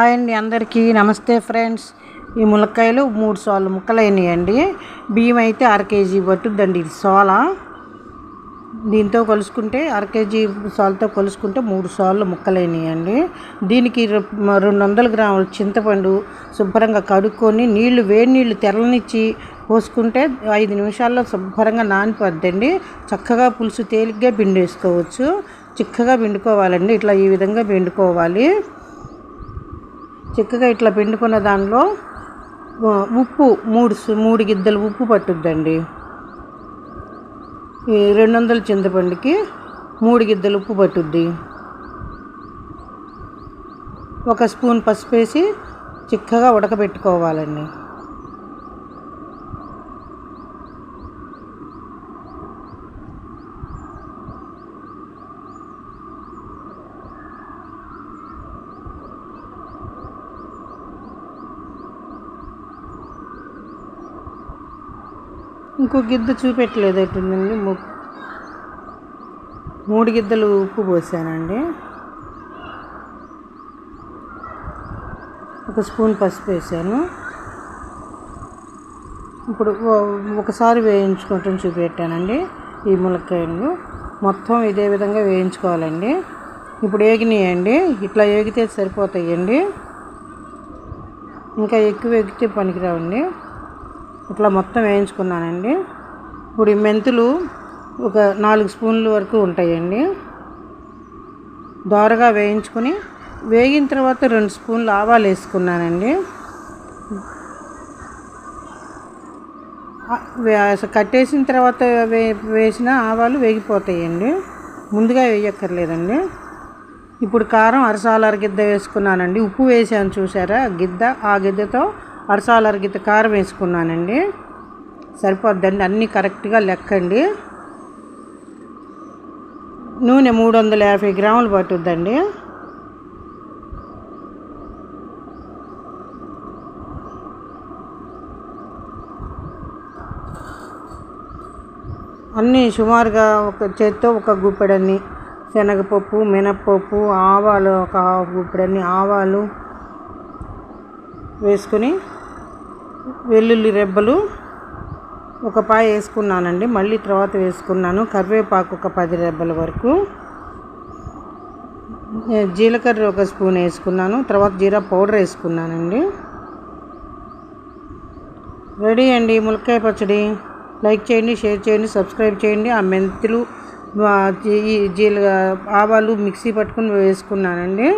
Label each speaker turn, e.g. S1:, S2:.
S1: Hi అండి అందరికీ. నమస్తే ఫ్రెండ్స్. ఈ ములక్కాయలు మూడు సార్లు ముక్కలైనాయండి. బియ్యం అయితే అర కేజీ పట్టుద్దండి ఇది సోల. దీంతో కొలుసుకుంటే అర కేజీ సాల్తో కొలుసుకుంటే మూడు సార్లు ముక్కలైనాయండి. దీనికి రెండు వందల గ్రాముల చింతపండు శుభ్రంగా కడుక్కొని నీళ్ళు వేడి నీళ్ళు తెరలనిచ్చి పోసుకుంటే ఐదు నిమిషాల్లో శుభ్రంగా నానిపోద్దండి. చక్కగా పులుసు తేలిగ్గా పిండేసుకోవచ్చు. చిక్కగా పిండుకోవాలండి. ఇట్లా ఈ విధంగా పిండుకోవాలి. చిక్కగా ఇట్లా పిండుకున్న దానిలో ఉప్పు మూడు మూడు గిద్దలు ఉప్పు పట్టుద్దండి. ఈ రెండు వందల చింతపండుకి మూడు గిద్దలు ఉప్పు పట్టుద్ది. ఒక స్పూన్ పసుపు వేసి చిక్కగా ఉడకబెట్టుకోవాలండి. ఇంకో గిద్ద చూపెట్టలేదట్టుందండి ము- మూడు గిద్దలు ఉప్పు పోసానండి. ఒక స్పూన్ పసుపు వేసాను. ఇప్పుడు ఒకసారి వేయించుకుంటాం చూపెట్టానండి ఈ ములక్కాయలు. మొత్తం ఇదే విధంగా వేయించుకోవాలండి. ఇప్పుడు ఏగినాయండి. ఇట్లా ఏగితే సరిపోతాయండి. ఇంకా ఎక్కువ ఎగితే పనికిరావండి. ఇట్లా మొత్తం వేయించుకున్నానండి. ఇప్పుడు ఈ మెంతులు ఒక నాలుగు స్పూన్ల వరకు ఉంటాయండి. దోరగా వేయించుకొని వేగిన తర్వాత రెండు స్పూన్లు ఆవాలు వేసుకున్నానండి. కట్టేసిన తర్వాత వే వేసిన ఆవాలు వేగిపోతాయండి. ముందుగా వేయక్కర్లేదండి. ఇప్పుడు కారం అరసాలర గిద్ద వేసుకున్నానండి. ఉప్పు వేసాను చూసారా? గిద్ద ఆ గిద్దతో అరసాలర అరగిత కారం వేసుకున్నానండి. సరిపోద్దండి అన్నీ కరెక్ట్గా లెక్కండి. నూనె మూడు వందల యాభై గ్రాములు పట్టుద్దండి. అన్నీ సుమారుగా ఒక చేత్తో ఒక గుప్పెడన్ని శనగపప్పు మినప్పప్పు ఆవాలు ఒక గుప్పెడన్ని ఆవాలు వేసుకొని వెల్లుల్లి రెబ్బలు ఒక పాయ వేసుకున్నానండి. మళ్ళీ తర్వాత వేసుకున్నాను. కరివేపాకు ఒక పది రెబ్బల వరకు. జీలకర్ర ఒక స్పూన్ వేసుకున్నాను. తర్వాత జీరా పౌడర్ వేసుకున్నానండి. రెడీ అండి ములక్కాయ పచ్చడి. లైక్ చేయండి షేర్ చేయండి సబ్స్క్రైబ్ చేయండి. ఆ మెంతులు జీల ఆవాలు మిక్సీ పట్టుకుని వేసుకున్నానండి.